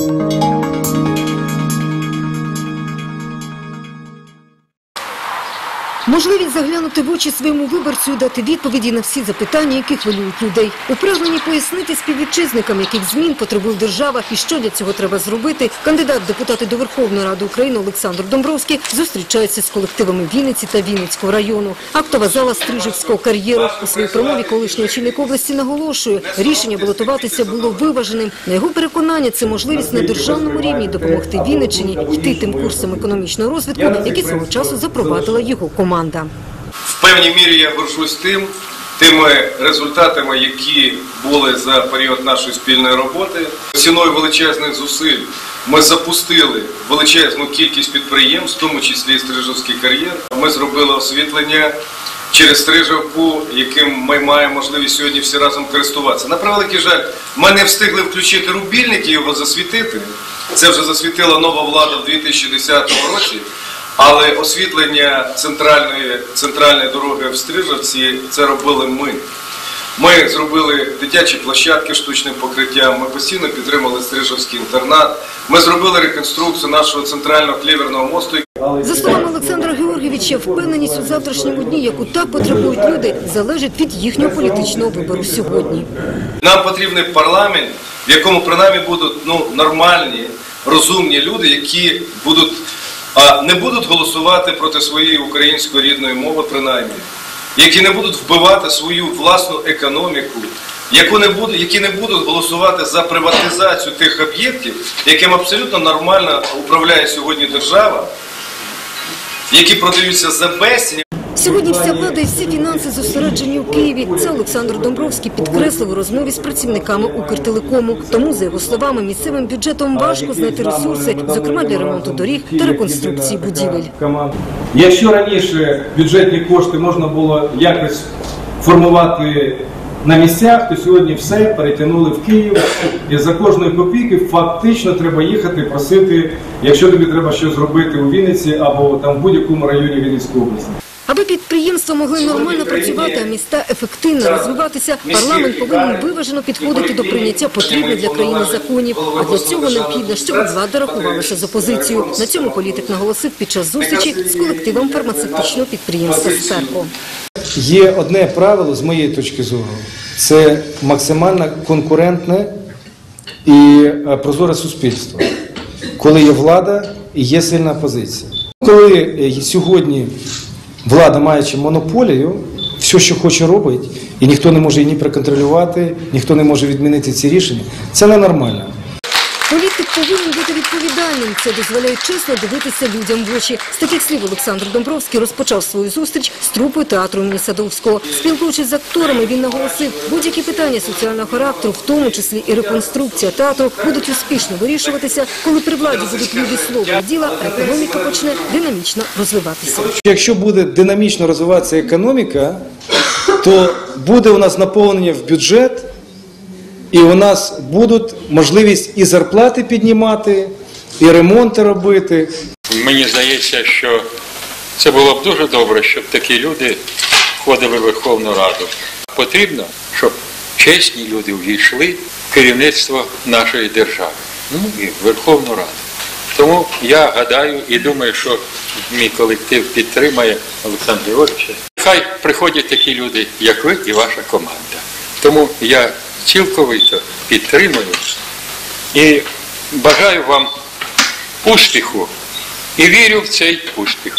thank you Можливість заглянути в очі своєму виборцю і дати відповіді на всі запитання, які хвилюють людей. У пояснити співвітчизникам, яких змін потребує держава і що для цього треба зробити, кандидат депутати до Верховної Ради України Олександр Домбровський зустрічається з колективами Вінниці та Вінницького району. Актова зала Стрижівського кар'єру. У своїй промові колишній очільник області наголошує, рішення балотуватися було виваженим. На його переконання, це можливість на державному рівні допомогти Вінниччині йти тим курсом економічного розвитку, який свого часу запровадила його команда. В певній мірі я горжусь тим, тими результатами, які були за період нашої спільної роботи. Ціною величезних зусиль ми запустили величезну кількість підприємств, в тому числі і Стрижовський кар'єр. Ми зробили освітлення через Стрижовку, яким ми маємо можливість сьогодні всі разом користуватися. На превеликий жаль, ми не встигли включити рубільник і його засвітити. Це вже засвітила нова влада в 2010 році. Але освітлення центральної, центральної дороги в Стрижавці це робили ми. Ми зробили дитячі площадки штучним покриттям, ми постійно підтримали Стрижавський інтернат, ми зробили реконструкцію нашого центрального кліверного мосту. За словами Олександра Георгійовича, впевненість у завтрашньому дні, яку так потребують люди, залежить від їхнього політичного вибору сьогодні. Нам потрібний парламент, в якому принаймні будуть ну, нормальні, розумні люди, які будуть, а, не будуть голосувати проти своєї української рідної мови, принаймні, які не будуть вбивати свою власну економіку, яку не будуть, які не будуть голосувати за приватизацію тих об'єктів, яким абсолютно нормально управляє сьогодні держава, які продаються за безцінь. Сьогодні вся влада і всі фінанси зосереджені у Києві. Це Олександр Домбровський підкреслив у розмові з працівниками Укртелекому. Тому, за його словами, місцевим бюджетом важко знайти ресурси, зокрема для ремонту доріг та реконструкції будівель. Якщо раніше бюджетні кошти можна було якось формувати на місцях, то сьогодні все перетягнули в Київ. І за кожної копійки фактично треба їхати просити, якщо тобі треба щось зробити у Вінниці або там в будь-якому районі Вінницької області. Аби підприємства могли нормально працювати, а міста ефективно розвиватися, парламент повинен виважено підходити до прийняття потрібних для країни законів. А для цього необхідно, щоб влада рахувалася з опозицією. На цьому політик наголосив під час зустрічі з колективом фармацевтичного підприємства «Сперко». Є одне правило з моєї точки зору: це максимально конкурентне і е, прозоре суспільство, коли є влада і є сильна позиція. Коли е, сьогодні влада маючи монополію, все, що хоче, робить, і ніхто не може її ні проконтролювати, ніхто не може відмінити ці рішення, це ненормально. Політик повинен бути відповідальним. Це дозволяє чесно дивитися людям в очі. З таких слів Олександр Домбровський розпочав свою зустріч з трупою театру імені Садовського. Спілкуючись з акторами, він наголосив, будь-які питання соціального характеру, в тому числі і реконструкція театру, будуть успішно вирішуватися, коли при владі будуть люди слова і діла, а економіка почне динамічно розвиватися. Якщо буде динамічно розвиватися економіка, то буде у нас наповнення в бюджет, і у нас будуть можливість і зарплати піднімати, і ремонти робити. Мені здається, що це було б дуже добре, щоб такі люди входили в Верховну Раду. Потрібно, щоб чесні люди увійшли в керівництво нашої держави, ну і в Верховну Раду. Тому я гадаю і думаю, що мій колектив підтримає Олександра Георгійовича. Хай приходять такі люди, як ви і ваша команда. Тому я цілковито підтримую і бажаю вам успіху і вірю в цей успіх.